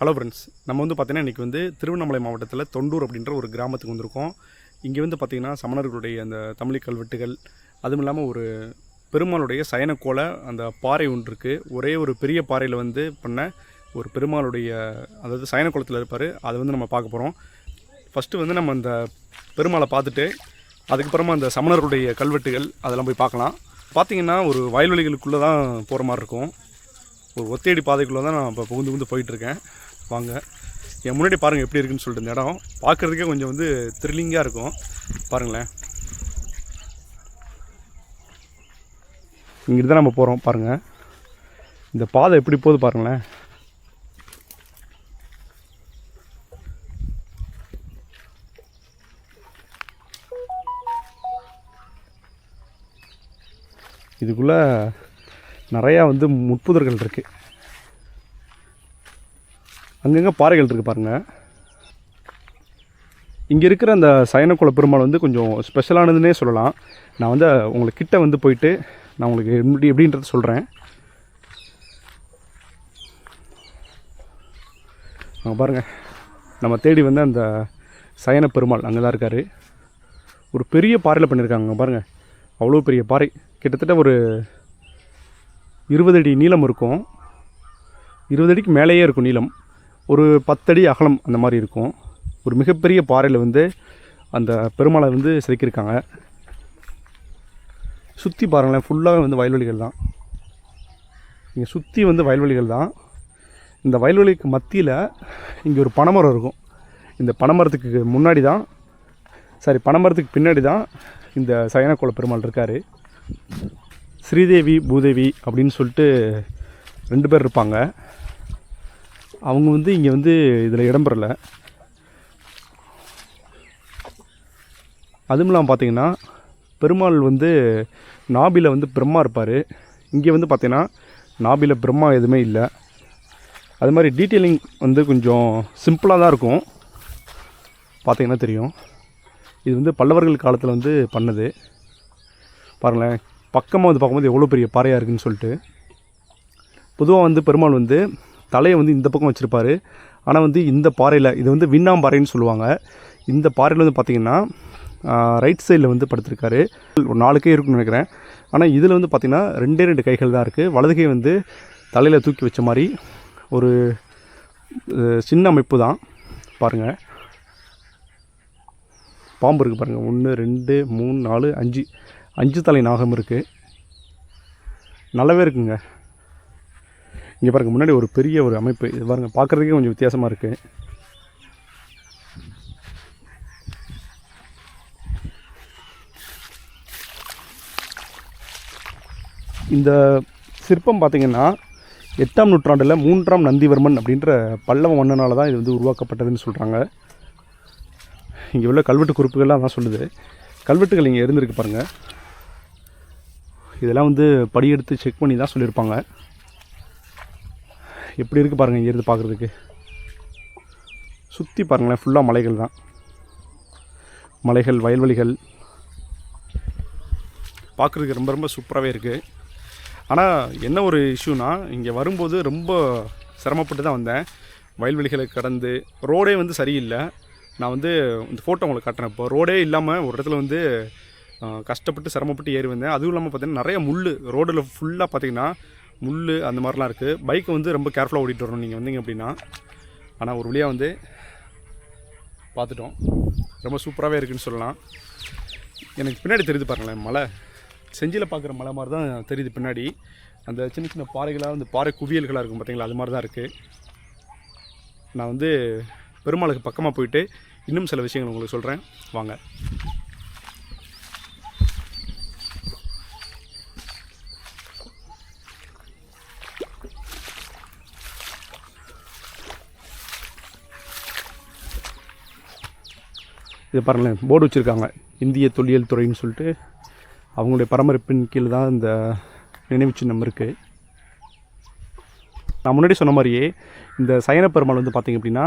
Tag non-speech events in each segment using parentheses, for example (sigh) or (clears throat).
Hello friends நம்ம வந்து பார்த்தீங்கன்னா இன்றைக்கி வந்து திருவண்ணாமலை மாவட்டத்தில் தொண்டூர் அப்படின்ற ஒரு கிராமத்துக்கு வந்திருக்கோம். இங்கே வந்து பார்த்திங்கன்னா சமணர்களுடைய அந்த தமிழ் கல்வெட்டுகள் அதுவும் இல்லாமல் ஒரு பெருமாளுடைய சயனக்கோலை அந்த பாறை ஒன்று இருக்குது ஒரே ஒரு பெரிய பாறையில் வந்து பண்ண ஒரு பெருமாளுடைய அதாவது சயனக்கோலத்தில் இருப்பார். அதை வந்து நம்ம பார்க்க போகிறோம் ஃபஸ்ட்டு வந்து நம்ம அந்த பெருமாளை பார்த்துட்டு அதுக்கப்புறமா அந்த சமணர்களுடைய கல்வெட்டுகள் அதெல்லாம் போய் பார்க்கலாம். பார்த்தீங்கன்னா ஒரு வயல்வெளிகளுக்குள்ளே தான் போகிற மாதிரி இருக்கும். ஒரு ஒத்தையடி பாதைக்குள்ளே தான் நான் இப்போ புகுந்து புகுந்து போயிட்டுருக்கேன். வாங்க. என் முன்னாடி பாருங்கள் எப்படி இருக்குன்னு சொல்லிட்டு இந்த இடம். பார்க்குறதுக்கே கொஞ்சம் வந்து த்ரில்லிங்காக இருக்கும். பாருங்களேன். இங்கிட்டு தான் நம்ம போகிறோம் பாருங்கள் இந்த பாதை எப்படி போகுது பாருங்களேன். இதுக்குள்ளே நிறையா வந்து முட்புதர்கள் இருக்குது அங்கங்கே பாறைகள் இருக்குது பாருங்கள் இங்கே இருக்கிற அந்த சயனக்குள பெருமாள் வந்து கொஞ்சம் ஸ்பெஷலானதுன்னே சொல்லலாம். நான் வந்து உங்களுக்கு கிட்ட வந்து போயிட்டு நான் உங்களுக்கு எப்படி எப்படின்றத சொல்கிறேன் அங்கே பாருங்கள் நம்ம தேடி வந்து அந்த சயன பெருமாள் அங்கே தான் இருக்கார். ஒரு பெரிய பாறையில் பண்ணியிருக்காங்க பாருங்கள் அவ்வளோ பெரிய பாறை. கிட்டத்தட்ட ஒரு இருபது அடி நீளம் இருக்கும். இருபது அடிக்கு மேலேயே இருக்கும் நீளம். ஒரு பத்தடி அகலம் அந்த மாதிரி இருக்கும். ஒரு மிகப்பெரிய பாறையில் வந்து அந்த பெருமாளை வந்து செதுக்கியிருக்காங்க சுற்றி பாருங்களேன் ஃபுல்லாகவே வந்து வயல்வெளிகள் தான். இங்கே சுற்றி வந்து வயல்வெளிகள் தான். இந்த வயல்வெளிக்கு மத்தியில் இங்கே ஒரு பனைமரம் இருக்கும். இந்த பனைமரத்துக்கு முன்னாடி தான் சாரி பனைமரத்துக்கு பின்னாடி தான் இந்த சயனக்கோல பெருமாள் இருக்கார். ஸ்ரீதேவி பூதேவி அப்படின்னு சொல்லிட்டு ரெண்டு பேர் இருப்பாங்க. அவங்க வந்து இங்கே வந்து இதில் இடம்பெறல அதுவும் இல்லாமல் பார்த்தீங்கன்னா பெருமாள் வந்து நாபியில் வந்து பிரம்மா இருப்பார். இங்கே வந்து பார்த்தீங்கன்னா நாபியில் பிரம்மா எதுவுமே இல்லை. அது மாதிரி டீட்டெயிலிங் வந்து கொஞ்சம் சிம்பிளாக தான் இருக்கும். பார்த்தீங்கன்னா தெரியும். இது வந்து பல்லவர்கள் காலத்தில் வந்து பண்ணது. பாருங்களேன். பக்கமாக வந்து பார்க்கும்போது எவ்வளோ பெரிய பாறையாக இருக்குன்னு சொல்லிட்டு. பொதுவாக வந்து பெருமாள் வந்து தலையை வந்து இந்த பக்கம் வச்சுருப்பாரு. ஆனால் வந்து இந்த பாறையில் இது வந்து விண்ணாம்பாறைன்னு சொல்லுவாங்க. இந்த பாறையில் வந்து பார்த்திங்கன்னா ரைட் சைடில் வந்து படுத்திருக்காரு. ஒரு நாலு கை இருக்குன்னு நினைக்கிறேன். ஆனால் இதில் வந்து பார்த்திங்கன்னா ரெண்டே ரெண்டு கைகள் தான் இருக்குது வலது கை வந்து தலையில் தூக்கி வச்ச மாதிரி ஒரு சின்ன அமைப்பு தான். பாருங்கள் பாம்பு இருக்குது பாருங்கள் ஒன்று ரெண்டு மூணு நாலு அஞ்சு. அஞ்சு தலை நாகம் இருக்குது நல்லாவே இருக்குங்க. இங்கே பாருங்க முன்னாடி ஒரு பெரிய ஒரு அமைப்பு. இது பாருங்கள் பார்க்குறதுக்கே கொஞ்சம் வித்தியாசமாக இருக்குது இந்த சிற்பம் பார்த்தீங்கன்னா எட்டாம் நூற்றாண்டில் மூன்றாம் நந்திவர்மன் அப்படின்ற பல்லவ மன்னனால் தான் இது வந்து உருவாக்கப்பட்டதுன்னு சொல்கிறாங்க இங்கே உள்ள கல்வெட்டு குறிப்புகள்லாம் தான் சொல்லுது. கல்வெட்டுகள் இங்கே இருந்திருக்கு பாருங்கள் இதெல்லாம் வந்து படியெடுத்து செக் பண்ணி தான் சொல்லியிருப்பாங்க. எப்படி இருக்குது பாருங்கள் இங்கேருந்து பார்க்குறதுக்கு. சுற்றி பாருங்களேன் ஃபுல்லாக மலைகள் தான். மலைகள் வயல்வெளிகள். பார்க்குறதுக்கு ரொம்ப ரொம்ப சூப்பராகவே இருக்குது ஆனால் என்ன ஒரு இஷ்யூனா இங்கே வரும்போது ரொம்ப சிரமப்பட்டு தான் வந்தேன். வயல்வெளிகளை கடந்து ரோடே வந்து சரியில்லை. நான் வந்து இந்த ஃபோட்டோ உங்களுக்கு காட்டுறேன். இப்போ ரோடே இல்லாமல் ஒரு இடத்துல வந்து கஷ்டப்பட்டு சிரமப்பட்டு ஏறி வந்தேன். அதுவும் இல்லாமல் பார்த்தீங்கன்னா நிறைய முள் ரோடில் ஃபுல்லாக பார்த்தீங்கன்னா முள் அந்த மாதிரிலாம் இருக்குது பைக்கை வந்து ரொம்ப கேர்ஃபுல்லாக ஓடிட்டு வரணும். நீங்கள் வந்தீங்க அப்படின்னா. ஆனால் ஒரு வழியாக வந்து பார்த்துட்டோம் ரொம்ப சூப்பராகவே இருக்குதுன்னு சொல்லலாம். எனக்கு பின்னாடி தெரியுது பாருங்களேன் மலை. செஞ்சியில் பார்க்குற மலை மாதிரி தான் தெரியுது பின்னாடி. அந்த சின்ன சின்ன பாறைகளாக வந்து பாறை குவியல்களாக இருக்கும் பார்த்தீங்களா அது மாதிரி தான் இருக்குது நான் வந்து பெருமாளுக்கு பக்கமாக போயிட்டு இன்னும் சில விஷயங்கள் உங்களுக்கு சொல்கிறேன் வாங்க. இது பாருங்களேன் போர்டு வச்சுருக்காங்க. இந்திய தொல்லியல் துறைன்னு சொல்லிட்டு அவங்களுடைய பரமரிப்பின் கீழே தான் இந்த நினைவு சின்னம் இருக்குது நான் முன்னாடி சொன்ன மாதிரியே இந்த சயன பெருமாள் வந்து பார்த்திங்க அப்படின்னா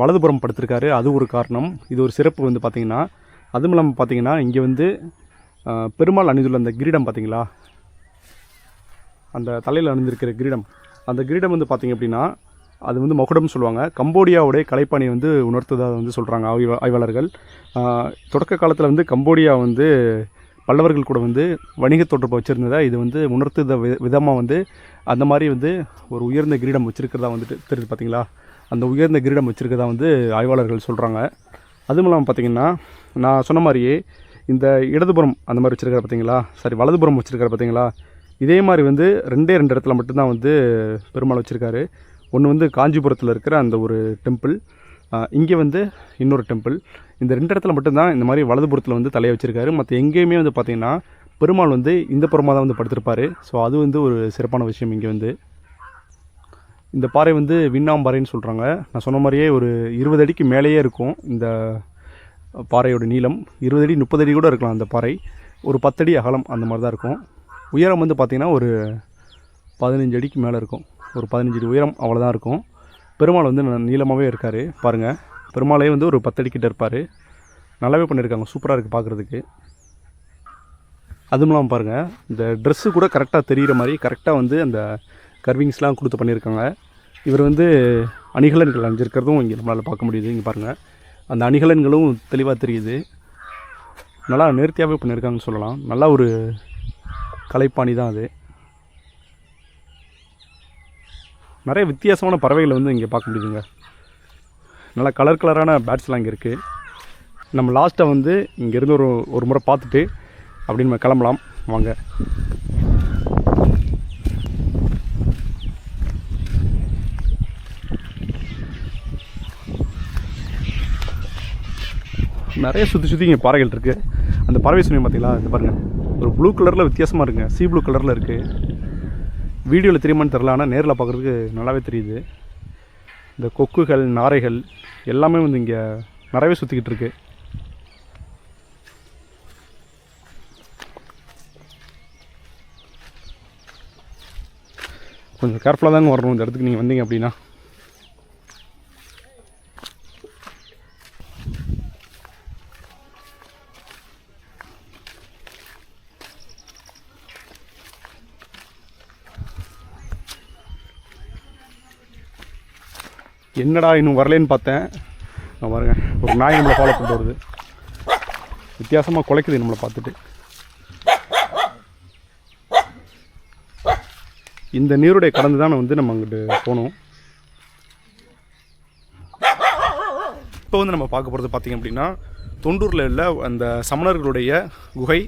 வலதுபுறம் படுத்திருக்காரு. அது ஒரு காரணம். இது ஒரு சிறப்பு வந்து பார்த்திங்கன்னா அதுவும் இல்லாமல் பார்த்தீங்கன்னா இங்கே வந்து பெருமாள் அணிந்துள்ள அந்த கிரீடம் பார்த்தீங்களா அந்த தலையில் அணிந்திருக்கிற கிரீடம். அந்த கிரீடம் வந்து பார்த்திங்க அப்படின்னா அது வந்து மகுடம் சொல்லுவாங்க. கம்போடியாவுடைய கலைப்பாணி வந்து உணர்த்ததாக வந்து சொல்கிறாங்க ஆய்வா ஆய்வாளர்கள். தொடக்க காலத்தில் வந்து கம்போடியா வந்து பல்லவர்கள் கூட வந்து வணிக தொடர்பு வச்சுருந்ததா இது வந்து உணர்த்துத விதமாக வந்து அந்த மாதிரி வந்து ஒரு உயர்ந்த கிரீடம் வச்சுருக்கிறதா வந்துட்டு தெரியுது பார்த்தீங்களா அந்த உயர்ந்த கிரீடம் வச்சுருக்கதா வந்து ஆய்வாளர்கள் சொல்கிறாங்க அதுவும் இல்லாமல் பார்த்தீங்கன்னா நான் சொன்ன மாதிரியே இந்த இடதுபுறம் அந்த மாதிரி வச்சுருக்காரு பார்த்தீங்களா சாரி வலதுபுறம் வச்சுருக்காரு பார்த்தீங்களா இதே மாதிரி வந்து ரெண்டே ரெண்டு இடத்துல மட்டும்தான் வந்து பெருமாள் வச்சுருக்காரு. ஒன்று வந்து காஞ்சிபுரத்தில் இருக்கிற அந்த ஒரு டெம்பிள் இங்கே வந்து இன்னொரு டெம்பிள் இந்த ரெண்டு இடத்துல மட்டும்தான் இந்த மாதிரி வலதுபுறத்தில் வந்து தலையை வச்சுருக்காரு. மற்ற எங்கேயுமே வந்து பார்த்திங்கன்னா பெருமாள் வந்து இந்த புறமாக தான் வந்து படுத்திருப்பார். ஸோ அது வந்து ஒரு சிறப்பான விஷயம் இங்கே வந்து. இந்த பாறை வந்து விண்ணாம்பாறைன்னு சொல்கிறாங்க நான் சொன்ன மாதிரியே ஒரு இருபது அடிக்கு மேலேயே இருக்கும் இந்த பாறையோட நீளம். இருபது அடி முப்பது அடி கூட இருக்கலாம் அந்த பாறை. ஒரு பத்தடி அகலம் அந்த மாதிரி தான் இருக்கும். உயரம் வந்து பார்த்திங்கன்னா ஒரு பதினஞ்சு அடிக்கு மேலே இருக்கும். ஒரு பதினஞ்சு அடி உயரம் அவ்வளோதான் இருக்கும். பெருமாள் வந்து ந- நீளமாகவே இருக்கார். பாருங்கள் பெருமாளே வந்து ஒரு பத்தடி கிட்ட இருப்பார். நல்லாவே பண்ணியிருக்காங்க சூப்பராக இருக்குது பார்க்குறதுக்கு அதுவும் இல்லாமல் பாருங்கள் இந்த ட்ரெஸ்ஸு கூட கரெக்டாக தெரிகிற மாதிரி கரெக்டாக வந்து அந்த கர்விங்ஸ்லாம் கொடுத்து பண்ணியிருக்காங்க இவர் வந்து அணிகலன்கள் அணிஞ்சிருக்கிறதும் இங்கே நம்மளால் பார்க்க முடியுது. இங்கே பாருங்கள் அந்த அணிகலன்களும் தெளிவாக தெரியுது. நல்லா நேர்த்தியாகவே பண்ணியிருக்காங்கன்னு சொல்லலாம். நல்லா ஒரு கலைப்பாணி தான் அது. நிறைய வித்தியாசமான பறவைகளை வந்து இங்கே பார்க்க முடியுதுங்க. நல்லா கலர் கலரான பேட்ஸ்லாம் இங்கே இருக்குது நம்ம லாஸ்ட்டாக வந்து இங்கேருந்து ஒரு ஒரு முறை பார்த்துட்டு அப்படின்னு நம்ம கிளம்பலாம். வாங்க. நிறைய சுற்றி சுற்றி இங்கே பாறைகள் இருக்குது அந்த பறவை சொன்னீங்க பார்த்தீங்களா இந்த பாருங்கள் ஒரு ப்ளூ கலரில் வித்தியாசமாக இருக்குங்க. சீ ப்ளூ கலரில் இருக்குது வீடியோவில் தெரியுமான்னு தெரில ஆனால் நேரில் பார்க்குறதுக்கு நல்லாவே தெரியுது. இந்த கொக்குகள் நாரைகள் எல்லாமே வந்து இங்கே நிறையவே சுற்றிக்கிட்டு இருக்கு. கொஞ்சம் கேர்ஃபுல்லாக தாங்க வரணும். இந்த இடத்துக்கு நீங்கள் வந்தீங்க அப்படின்னா. என்னடா இன்னும் வரலேன்னு பார்த்தேன். நான் பாருங்க ஒரு நாய் நம்மளை ஃபாலோ பண்ணிட்டு வருது. வித்தியாசமாக குலைக்குது நம்மளை பார்த்துட்டு. இந்த நீருடைய கடந்து தான் வந்து நம்ம அங்கிட்டு போகணும். இப்போ வந்து நம்ம பார்க்க போகிறது பார்த்திங்க அப்படின்னா தொண்டூரில் உள்ள அந்த சமணர்களுடைய குகை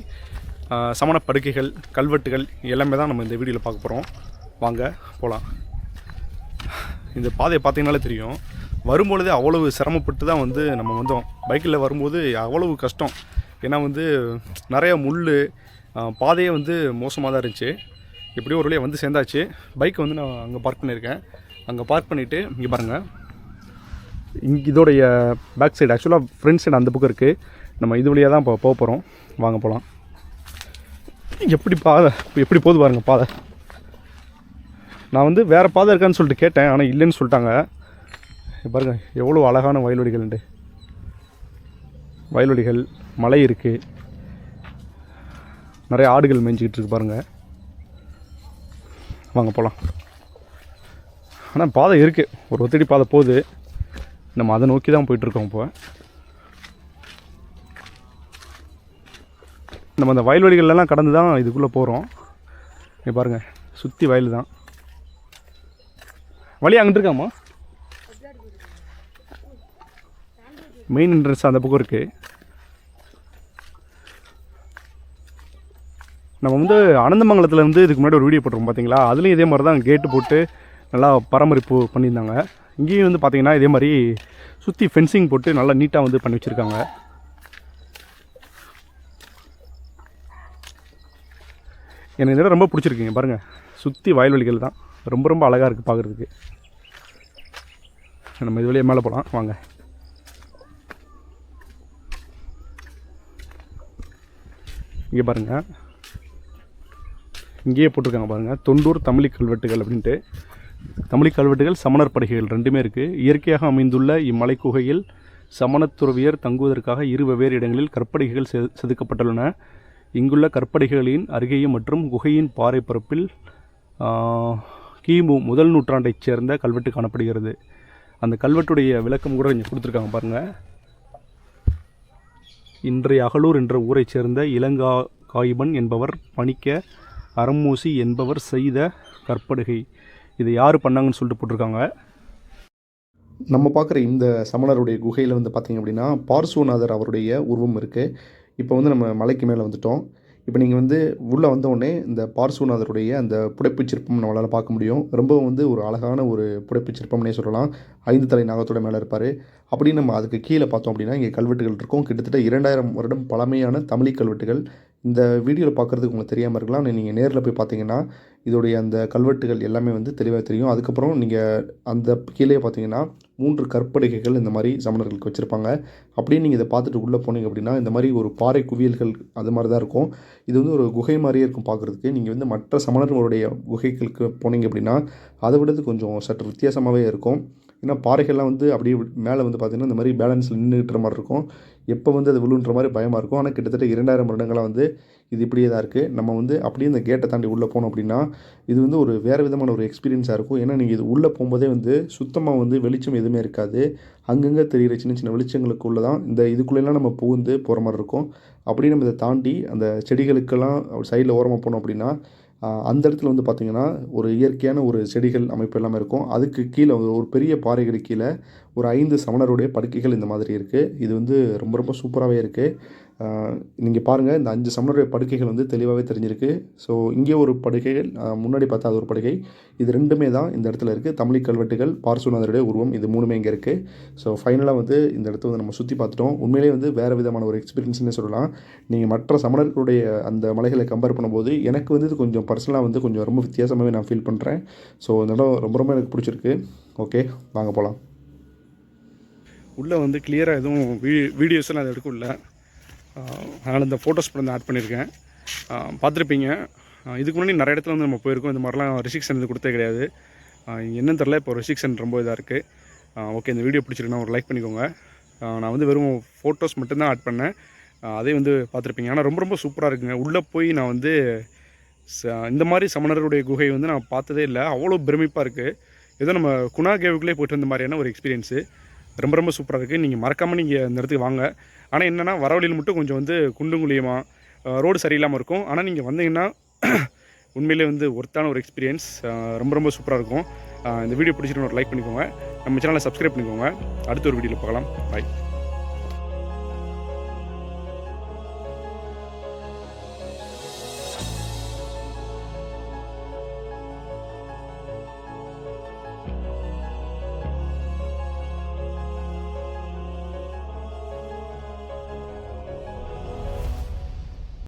சமண படுக்கைகள் கல்வெட்டுகள் எல்லாமே தான் நம்ம இந்த வீடியோவில் பார்க்க போகிறோம் வாங்க போகலாம் இந்த பாதையை பார்த்தீங்கனாலே தெரியும். வரும்பொழுதே அவ்வளவு சிரமப்பட்டு தான் வந்து நம்ம வந்தோம். பைக்கில் வரும்போது அவ்வளவு கஷ்டம். ஏன்னா வந்து நிறைய முள் பாதையே வந்து மோசமாக தான் இருந்துச்சு. எப்படியோ ஒரு வழியாக வந்து சேர்ந்தாச்சு. பைக்கை வந்து நான் அங்கே பார்க் பண்ணியிருக்கேன். அங்கே பார்க் பண்ணிவிட்டு இங்கே பாருங்கள் இங்கே இதோடைய பேக் சைடு ஆக்சுவலாக ஃப்ரண்ட் சைடு அந்த பக்கம் இருக்குது நம்ம இது வழியாக தான் இப்போ போக போகிறோம் வாங்க போகலாம் எப்படி பாதை எப்படி போகுது பாருங்கள் பாதை. நான் வந்து வேறு பாதை இருக்கான்னு சொல்லிட்டு கேட்டேன் ஆனால் இல்லைன்னு சொல்லிட்டாங்க. பாருங்கள் எவ்வளோ அழகான வயல்வெளிகள்ண்டு வயல்வெளிகள் மலை இருக்குது நிறைய ஆடுகள் மேய்ஞ்சிக்கிட்டு இருக்கு பாருங்கள் வாங்க போகலாம் ஆனால் பாதை இருக்குது ஒரு ஒத்தடி பாதை போகுது. நம்ம அதை நோக்கி தான் போயிட்டுருக்கோம் இப்போ. நம்ம அந்த வயல்வெளிகள்லாம் கடந்து தான் இதுக்குள்ளே போகிறோம் இங்கே பாருங்கள் சுற்றி வயல் தான். வழி அங்கிட்டு இருக்காமா? மெயின் என்ட்ரன்ஸ் அந்த பக்கம் இருக்குது நம்ம வந்து அனந்தமங்கலத்தில் வந்து இதுக்கு முன்னாடி ஒரு வீடியோ போட்டிருக்கோம் பார்த்தீங்களா அதுலேயும் இதே மாதிரி தான் கேட்டு போட்டு நல்லா பராமரிப்பு பண்ணியிருந்தாங்க. இங்கேயும் வந்து பார்த்தீங்கன்னா இதே மாதிரி சுற்றி ஃபென்சிங் போட்டு நல்லா நீட்டாக வந்து பண்ணி வச்சுருக்காங்க. எனக்கு இதெல்லாம் ரொம்ப பிடிச்சிருக்குங்க பாருங்கள் சுற்றி வயல்வெளிகள் தான் ரொம்ப ரொம்ப அழகாக இருக்குது பார்க்குறதுக்கு நம்ம இது வழியாக மேலே போகலாம் வாங்க. இங்கே பாருங்கள் இங்கேயே போட்டிருக்காங்க பாருங்கள் தொண்டூர் தமிழிக் கல்வெட்டுகள் அப்படின்ட்டு. தமிழிக் கல்வெட்டுகள் சமணர் படுகைகள் ரெண்டுமே இருக்குது இயற்கையாக அமைந்துள்ள இம்மலை குகையில் சமணத்துறவியர் தங்குவதற்காக இரு வெவ்வேறு இடங்களில் கற்படிகைகள் செ செதுக்கப்பட்டுள்ளன. இங்குள்ள கற்படைகளின் அருகேயும் மற்றும் குகையின் பாறை பரப்பில் கிமு முதல் நூற்றாண்டைச் சேர்ந்த கல்வெட்டு காணப்படுகிறது. அந்த கல்வெட்டுடைய விளக்கம் கூட இங்கே கொடுத்துருக்காங்க பாருங்கள் இன்றைய அகலூர் என்ற ஊரைச் சேர்ந்த இளங்கா காயிபன் என்பவர் பணிக்க அறமூசி என்பவர் செய்த கற்படுகை. இதை யார் பண்ணாங்கன்னு சொல்லிட்டு போட்டிருக்காங்க. நம்ம பார்க்குற இந்த சமணருடைய குகையில் வந்து பார்த்திங்க அப்படின்னா பார்சுவநாதர் அவருடைய உருவம் இருக்குது இப்போ வந்து நம்ம மலைக்கு மேலே வந்துட்டோம். இப்போ நீங்கள் வந்து உள்ளே வந்த உடனே இந்த பார்சுவநாதருடைய அந்த புடைப்புச் சிற்பம் நம்மளால் பார்க்க முடியும். ரொம்பவும் வந்து ஒரு அழகான ஒரு புடைப்புச் சிற்பம்னே சொல்லலாம். ஐந்து தலை நாகத்தோட மேலே இருப்பார். அப்படின்னு நம்ம அதுக்கு கீழே பார்த்தோம் அப்படின்னா இங்கே கல்வெட்டுகள் இருக்கும். கிட்டத்தட்ட இரண்டாயிரம் வருடம் பழமையான தமிழி கல்வெட்டுகள். இந்த வீடியோவில் பார்க்குறதுக்கு உங்களுக்கு தெரியாமல் இருக்கலாம். நீங்கள் நேரில் போய் பார்த்தீங்கன்னா இதோடைய அந்த கல்வெட்டுகள் எல்லாமே வந்து தெளிவாக தெரியும். அதுக்கப்புறம் நீங்கள் அந்த கீழே பார்த்தீங்கன்னா மூன்று கற்படுகைகள் இந்த மாதிரி சமணர்களுக்கு வச்சுருப்பாங்க. அப்படியே நீங்கள் இதை பார்த்துட்டு உள்ளே போனீங்க அப்படின்னா இந்த மாதிரி ஒரு பாறை குவியல்கள் அது மாதிரி தான் இருக்கும். இது வந்து ஒரு குகை மாதிரியே இருக்கும் பார்க்குறதுக்கு நீங்கள் வந்து மற்ற சமணர்களுடைய குகைகளுக்கு போனீங்க அப்படின்னா அதை விடது கொஞ்சம் சற்று வித்தியாசமாகவே இருக்கும். ஏன்னா பாறைகள்லாம் வந்து அப்படியே மேலே வந்து பார்த்திங்கன்னா இந்த மாதிரி பேலன்ஸில் நின்றுக்கிற மாதிரி இருக்கும். எப்போ வந்து அது விழுன்ற மாதிரி பயமாக இருக்கும். ஆனால் கிட்டத்தட்ட இரண்டாயிரம் வருடங்களாக வந்து இது இப்படியே தான் இருக்குது நம்ம வந்து அப்படியே இந்த கேட்டை தாண்டி உள்ளே போனோம் அப்படின்னா இது வந்து ஒரு வேறு விதமான ஒரு எக்ஸ்பீரியன்ஸாக இருக்கும். ஏன்னா நீங்கள் இது உள்ளே போகும்போதே வந்து சுத்தமாக வந்து வெளிச்சம் எதுவுமே இருக்காது. அங்கங்கே தெரிகிற சின்ன சின்ன வெளிச்சங்களுக்குள்ளே தான் இந்த இதுக்குள்ளெல்லாம் நம்ம புகுந்து போகிற மாதிரி இருக்கும். அப்படியே நம்ம இதை தாண்டி அந்த செடிகளுக்கெல்லாம் சைடில் ஓரமாக போனோம் அப்படின்னா அந்த இடத்துல வந்து பார்த்திங்கன்னா ஒரு இயற்கையான ஒரு செடிகள் அமைப்பு எல்லாமே இருக்கும். அதுக்கு கீழே ஒரு பெரிய பாறைகளுக்கு கீழே ஒரு ஐந்து சமணருடைய படுக்கைகள் இந்த மாதிரி இருக்குது இது வந்து ரொம்ப ரொம்ப சூப்பராகவே இருக்குது நீங்கள் பாருங்கள் இந்த அஞ்சு சமணருடைய படுக்கைகள் வந்து தெளிவாகவே தெரிஞ்சிருக்கு. ஸோ இங்கே ஒரு படுக்கைகள் முன்னாடி பார்த்தா அது ஒரு படுகை இது ரெண்டுமே தான் இந்த இடத்துல இருக்குது தமிழ் கல்வெட்டுகள் பார்சுநாதருடைய உருவம் இது மூணுமே இங்கே இருக்குது ஸோ ஃபைனலாக வந்து இந்த இடத்த வந்து நம்ம சுற்றி பார்த்துட்டோம். உண்மையிலேயே வந்து வேறு விதமான ஒரு எக்ஸ்பீரியன்ஸ்னே சொல்லலாம். நீங்கள் மற்ற சமணர்களுடைய அந்த மலைகளை கம்பேர் பண்ணும்போது எனக்கு வந்து இது கொஞ்சம் பர்சனலாக வந்து கொஞ்சம் ரொம்ப வித்தியாசமாகவே நான் ஃபீல் பண்ணுறேன் ஸோ இந்த இடம் ரொம்ப ரொம்ப எனக்கு பிடிச்சிருக்கு. ஓகே வாங்க போகலாம் உள்ளே வந்து கிளியராக எதுவும் வீ வீடியோஸ்லாம் எல்லாம் அது எடுக்கல. அதனால் இந்த ஃபோட்டோஸ் மட்டும் ஆட் பண்ணியிருக்கேன் பார்த்துருப்பீங்க. இதுக்கு முன்னாடி நிறைய இடத்துல வந்து நம்ம போயிருக்கோம். இந்த மாதிரிலாம் ரெஸ்ட்ரிக்ஷன் இது கொடுத்தே கிடையாது. என்னென்னு என்னன்னு தெரில இப்போ ரெஸ்ட்ரிக்ஷன் ரொம்ப இதாக இருக்குது ஓகே இந்த வீடியோ பிடிச்சிருக்குன்னா ஒரு லைக் பண்ணிக்கோங்க. நான் வந்து வெறும் ஃபோட்டோஸ் மட்டும்தான் ஆட் பண்ணேன். அதே வந்து பார்த்துருப்பீங்க. ஆனால் ரொம்ப ரொம்ப சூப்பராக இருக்குங்க. உள்ளே போய் நான் வந்து ச- இந்த மாதிரி சமணருடைய குகை வந்து நான் பார்த்ததே இல்லை. அவ்வளோ பிரமிப்பாக இருக்குது ஏதோ நம்ம குணா கேவுக்குள்ளே போயிட்டு வந்த மாதிரியான ஒரு எக்ஸ்பீரியன்ஸு ரொம்ப ரொம்ப சூப்பராக இருக்குது நீங்கள் மறக்காமல் நீங்கள் இந்த இடத்துக்கு வாங்க. ஆனால் என்னென்னா வர வழியில் மட்டும் கொஞ்சம் வந்து குண்டும் குழியமாக ரோடு சரியில்லாமல் இருக்கும். ஆனால் நீங்கள் வந்தீங்கன்னா (clears throat) உண்மையிலே வந்து ஒர்த்தான ஒரு எக்ஸ்பீரியன்ஸ் ரொம்ப ரொம்ப சூப்பராக இருக்கும். இந்த வீடியோ பிடிச்சிட்டு ஒரு லைக் பண்ணிக்கோங்க. நம்ம சேனலை சப்ஸ்கிரைப் பண்ணிக்கோங்க. அடுத்த ஒரு வீடியோவில் பார்க்கலாம். பாய்